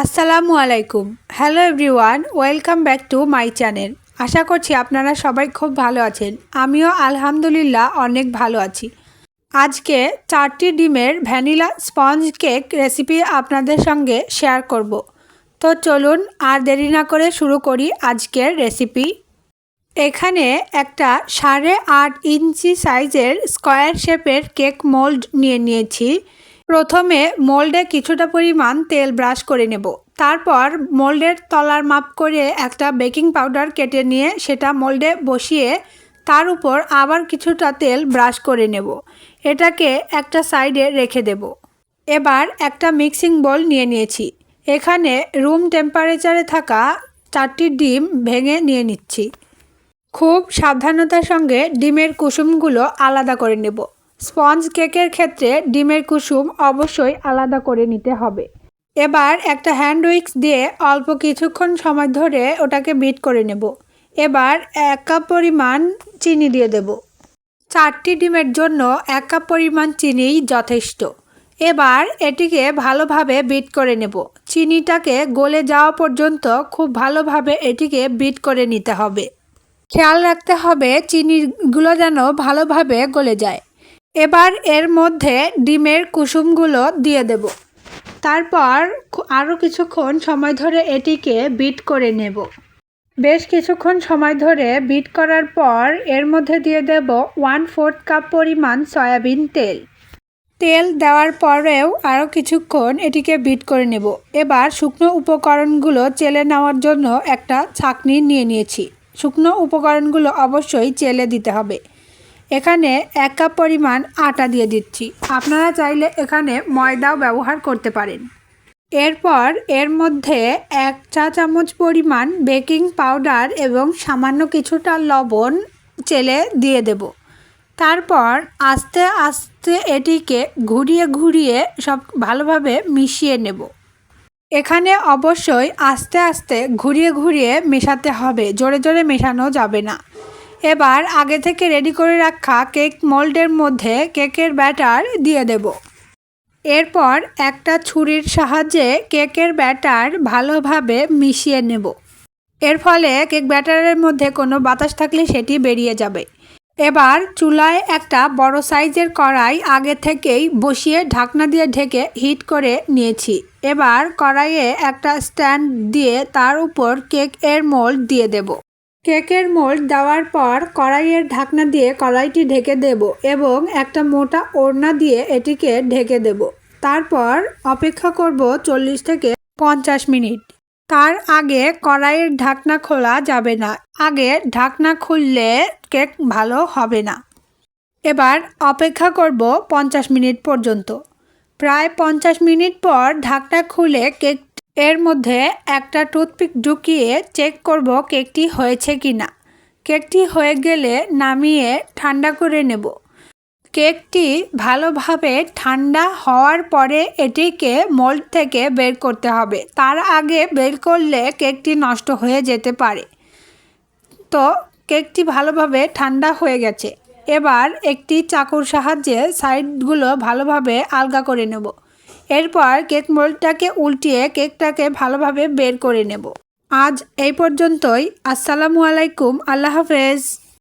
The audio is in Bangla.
আসসালামু আলাইকুম। Hello everyone welcome back to my channel আশা করছি আপনারা সবাই খুব ভালো আছেন। আমিও আলহামদুলিল্লাহ অনেক ভালো আছি। আজকে চারটি ডিমের ভ্যানিলা স্পঞ্জ কেক রেসিপি আপনাদের সঙ্গে শেয়ার করব। তো চলুন আর দেরি না করে শুরু করি আজকের রেসিপি এখানে একটা সাড়ে আট ইঞ্চি সাইজের স্কোয়ার শেপের কেক মোল্ড নিয়ে নিয়েছি। প্রথমে মোল্ডে কিছুটা পরিমাণ তেল ব্রাশ করে নেব। তারপর মোল্ডের তলার মাপ করে একটা বেকিং পাউডার কেটে নিয়ে সেটা মোল্ডে বসিয়ে তার উপর আবার কিছুটা তেল ব্রাশ করে নেব। এটাকে একটা সাইডে রেখে দেব। এবার একটা মিক্সিং বোল নিয়ে নিয়েছি। এখানে রুম টেম্পারেচারে থাকা চারটি ডিম ভেঙে নিয়ে নিচ্ছি। খুব সাবধানতার সঙ্গে ডিমের কুসুমগুলো আলাদা করে নেব। স্পঞ্জ কেকের ক্ষেত্রে ডিমের কুসুম অবশ্যই আলাদা করে নিতে হবে। এবার একটা হ্যান্ড উইক্স দিয়ে অল্প কিছুক্ষণ সময় ধরে ওটাকে বিট করে নেব। এবার এক কাপ পরিমাণ চিনি দিয়ে দেব। চারটি ডিমের জন্য এক কাপ পরিমাণ চিনিই যথেষ্ট। এবার এটিকে ভালোভাবে বিট করে নেব। চিনিটাকে গলে যাওয়া পর্যন্ত খুব ভালোভাবে এটিকে বিট করে নিতে হবে। খেয়াল রাখতে হবে, চিনিগুলো যেন ভালোভাবে গলে যায়। এবার এর মধ্যে ডিমের কুসুমগুলো দিয়ে দেব। তারপর আরও কিছুক্ষণ সময় ধরে এটিকে বিট করে নেব। বেশ কিছুক্ষণ সময় ধরে বিট করার পর এর মধ্যে দিয়ে দেব ওয়ান ফোর্থ কাপ পরিমাণ সয়াবিন তেল। তেল দেওয়ার পরেও আরও কিছুক্ষণ এটিকে বিট করে নেব। এবার শুকনো উপকরণগুলো চেলে নেওয়ার জন্য একটা ছাকনি নিয়ে নিয়েছি। শুকনো উপকরণগুলো অবশ্যই চেলে দিতে হবে। এখানে এক কাপ পরিমাণ আটা দিয়ে দিচ্ছি। আপনারা চাইলে এখানে ময়দাও ব্যবহার করতে পারেন। এরপর এর মধ্যে এক চা চামচ পরিমাণ বেকিং পাউডার এবং সামান্য কিছুটা লবণ চেলে দিয়ে দেব। তারপর আস্তে আস্তে এটিকে ঘুরিয়ে ঘুরিয়ে সব ভালোভাবে মিশিয়ে নেব। এখানে অবশ্যই আস্তে আস্তে ঘুরিয়ে ঘুরিয়ে মেশাতে হবে। জোরে জোরে মেশানো যাবে না। এবার আগে থেকে রেডি করে রাখা কেক মোল্ডের মধ্যে কেকের ব্যাটার দিয়ে দেব। এরপর একটা ছুরির সাহায্যে কেকের ব্যাটার ভালোভাবে মিশিয়ে নেব। এর ফলে কেক ব্যাটারের মধ্যে কোনো বাতাস থাকলে সেটি বেরিয়ে যাবে। এবার চুলায় একটা বড় সাইজের কড়াই আগে থেকেই বসিয়ে ঢাকনা দিয়ে ঢেকে হিট করে নিয়েছি। এবার কড়াইয়ে একটা স্ট্যান্ড দিয়ে তার উপর কেক এর মোল্ড দিয়ে দেব। কেকের মোল্ড দেওয়ার পর কড়াইয়ের ঢাকনা দিয়ে কড়াইটি ঢেকে দেব এবং একটা মোটা ওড়না দিয়ে এটিকে ঢেকে দেব। তারপর অপেক্ষা করব চল্লিশ থেকে পঞ্চাশ মিনিট। তার আগে কড়াইয়ের ঢাকনা খোলা যাবে না। আগে ঢাকনা খুললে কেক ভালো হবে না। এবার অপেক্ষা করব পঞ্চাশ মিনিট পর্যন্ত। প্রায় পঞ্চাশ মিনিট পর ঢাকনা খুলে কেক এর মধ্যে একটা টুথপিক ঢুকিয়ে চেক করব কেকটি হয়েছে কি না কেকটি হয়ে গেলে নামিয়ে ঠান্ডা করে নেব। কেকটি ভালোভাবে ঠান্ডা হওয়ার পরে এটিকে মোল্ড থেকে বের করতে হবে। তার আগে বের করলে কেকটি নষ্ট হয়ে যেতে পারে। তো কেকটি ভালোভাবে ঠান্ডা হয়ে গেছে। এবার একটি চাকুর সাহায্যে সাইডগুলো ভালোভাবে আলগা করে নেব। এরপর কেক মোল্ডটাকে উল্টিয়ে কেকটাকে ভালোভাবে বের করে নেব। আজ এই পর্যন্তই। আসসালামু আলাইকুম। আল্লাহ হাফেজ।